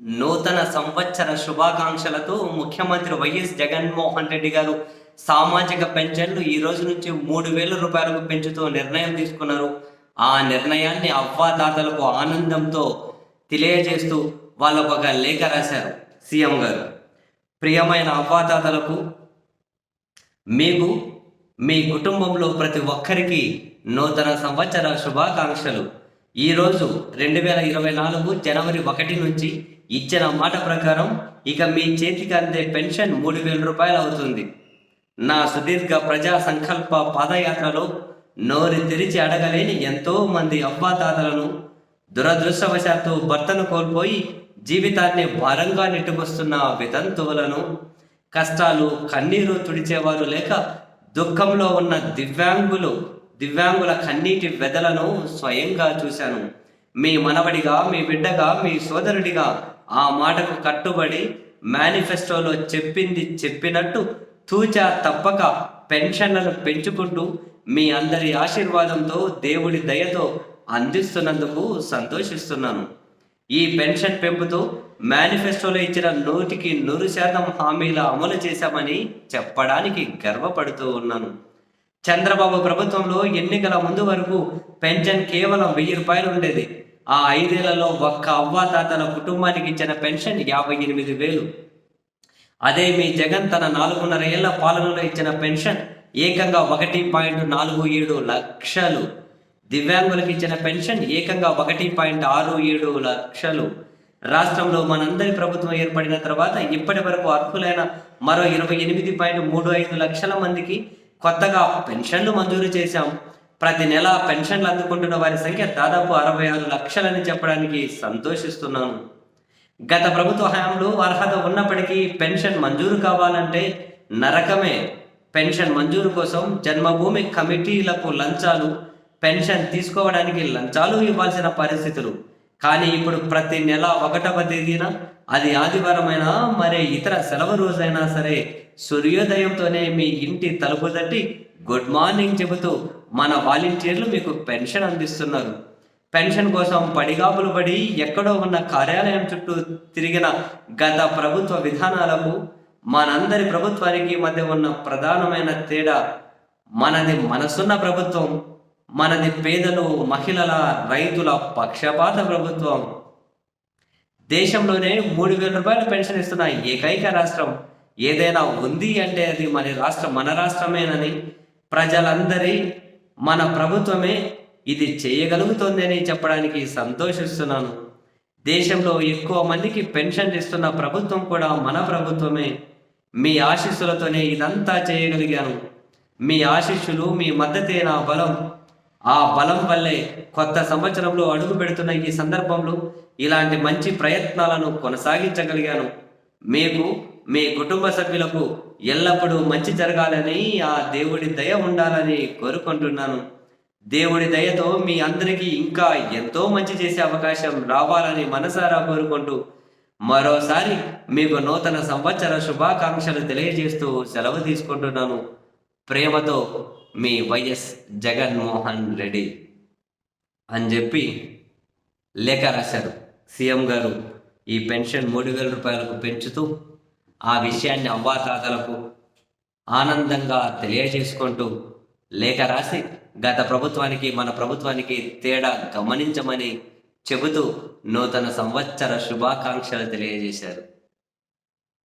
నూతన సంవత్సర శుభాకాంక్షలతో ముఖ్యమంత్రి వైఎస్ జగన్మోహన్ రెడ్డి గారు సామాజిక పెన్షన్లు ఈ రోజు నుంచి మూడు వేల రూపాయలకు పెంచుతూ నిర్ణయం తీసుకున్నారు. ఆ నిర్ణయాన్ని అవ్వాతాతలకు ఆనందంతో తెలియజేస్తూ వాళ్ళకు ఒక లేఖ రాశారు సీఎం గారు. ప్రియమైన అవ్వాతాతలకు మీకు మీ కుటుంబంలో ప్రతి ఒక్కరికి నూతన సంవత్సర శుభాకాంక్షలు. ఈరోజు రెండు వేల ఇరవై నాలుగు జనవరి ఒకటి నుంచి ఇచ్చిన మాట ప్రకారం ఇక మీ చేతికి అందే పెన్షన్ మూడు వేల రూపాయలు అవుతుంది. నా సుదీర్ఘ ప్రజా సంకల్ప పాదయాత్రలో నోరు తెరిచి అడగలేని ఎంతో మంది అవ్వాతాతలను దురదృష్టవశాత్తు భర్తను కోల్పోయి జీవితాన్ని భారంగా నెట్టుకొస్తున్న వితంతువులను కష్టాలు కన్నీరు తుడిచేవారు లేక దుఃఖంలో ఉన్న దివ్యాంగులు దివ్యాంగుల కన్నీటి వెదలను స్వయంగా చూశాను. మీ మనవడిగా మీ బిడ్డగా మీ సోదరుడిగా ఆ మాటకు కట్టుబడి మేనిఫెస్టోలో చెప్పింది చెప్పినట్టు తూచా తప్పక పెన్షన్లను పెంచుకుంటూ మీ అందరి ఆశీర్వాదంతో దేవుడి దయతో అందిస్తున్నందుకు సంతోషిస్తున్నాను. ఈ పెన్షన్ పెంపుతో మేనిఫెస్టోలో ఇచ్చిన నూటికి నూరు శాతం హామీల అమలు చేశామని చెప్పడానికి గర్వపడుతూ ఉన్నాను. చంద్రబాబు ప్రభుత్వంలో ఎన్నికల ముందు వరకు పెన్షన్ కేవలం వెయ్యి రూపాయలు ఉండేది. ఆ ఐదేళ్ళలో ఒక్క అవ్వాతాతల కుటుంబానికి ఇచ్చిన పెన్షన్ యాభై ఎనిమిది వేలు. అదే మీ జగన్ తన నాలుగున్నర ఏళ్ళ పాలనలో ఇచ్చిన పెన్షన్ ఏకంగా ఒకటి పాయింట్ నాలుగు ఏడు లక్షలు. దివ్యాంగులకు ఇచ్చిన పెన్షన్ ఏకంగా ఒకటి పాయింట్ ఆరు ఏడు లక్షలు. రాష్ట్రంలో మనందరి ప్రభుత్వం ఏర్పడిన తర్వాత ఇప్పటి వరకు అర్హులైన మరో ఇరవై ఎనిమిది పాయింట్ మూడు ఐదు లక్షల మందికి కొత్తగా పెన్షన్లు మంజూరు చేశాం. ప్రతి నెల పెన్షన్లు అందుకుంటున్న వారి సంఖ్య దాదాపు అరవై ఆరు లక్షలని చెప్పడానికి సంతోషిస్తున్నాను. గత ప్రభుత్వ హయాంలో అర్హత ఉన్నప్పటికీ పెన్షన్ మంజూరు కావాలంటే నరకమే. పెన్షన్ మంజూరు కోసం జన్మభూమి కమిటీలకు లంచాలు పెన్షన్ తీసుకోవడానికి లంచాలు ఇవ్వాల్సిన పరిస్థితులు. కానీ ఇప్పుడు ప్రతి నెల ఒకటవ తేదీన అది ఆదివారమైనా మరే ఇతర సెలవు రోజైనా సరే సూర్యోదయంతోనే మీ ఇంటి తలుపు తట్టి గుడ్ మార్నింగ్ చెబుతూ మన వాలంటీర్లు మీకు పెన్షన్ అందిస్తున్నారు. పెన్షన్ కోసం పడిగాపులు పడి ఎక్కడో ఉన్న కార్యాలయం చుట్టూ తిరిగిన గత ప్రభుత్వ విధానాలకు మనందరి ప్రభుత్వానికి మధ్య ఉన్న ప్రధానమైన తేడా మనది మనసున్న ప్రభుత్వం మనది పేదలు మహిళల రైతుల పక్షపాత ప్రభుత్వం. దేశంలోనే మూడు వేల రూపాయల పెన్షన్ ఇస్తున్న ఏకైక రాష్ట్రం ఏదైనా ఉంది అంటే అది మన రాష్ట్రం మన రాష్ట్రమేనని ప్రజలందరి మన ప్రభుత్వమే ఇది చేయగలుగుతోందని చెప్పడానికి సంతోషిస్తున్నాను. దేశంలో ఎక్కువ మందికి పెన్షన్ ఇస్తున్న ప్రభుత్వం కూడా మన ప్రభుత్వమే. మీ ఆశీస్సులతోనే ఇదంతా చేయగలిగాను. మీ ఆశీస్సులు మీ మద్దతే నా బలం. ఆ బలం వల్లే కొత్త సంవత్సరంలో అడుగు పెడుతున్న ఈ సందర్భంలో ఇలాంటి మంచి ప్రయత్నాలను కొనసాగించగలిగాను. మీకు మీ కుటుంబ సభ్యులకు ఎల్లప్పుడూ మంచి జరగాలని ఆ దేవుడి దయ ఉండాలని కోరుకుంటున్నాను. దేవుడి దయతో మీ అందరికీ ఇంకా ఎంతో మంచి చేసే అవకాశం రావాలని మనసారా కోరుకుంటూ మరోసారి మీకు నూతన సంవత్సర శుభాకాంక్షలు తెలియజేస్తూ సెలవు తీసుకుంటున్నాను. ప్రేమతో మీ వైఎస్ జగన్మోహన్ రెడ్డి అని చెప్పి లేఖ రాశారు. సీఎం గారు ఈ పెన్షన్ మూడు వేల రూపాయలకు పెంచుతూ ఆ విషయాన్ని అవ్వాతాతలకు ఆనందంగా తెలియజేసుకుంటూ లేఖ రాసి గత ప్రభుత్వానికి మన ప్రభుత్వానికి తేడా గమనించమని చెబుతూ నూతన సంవత్సర శుభాకాంక్షలు తెలియజేశారు.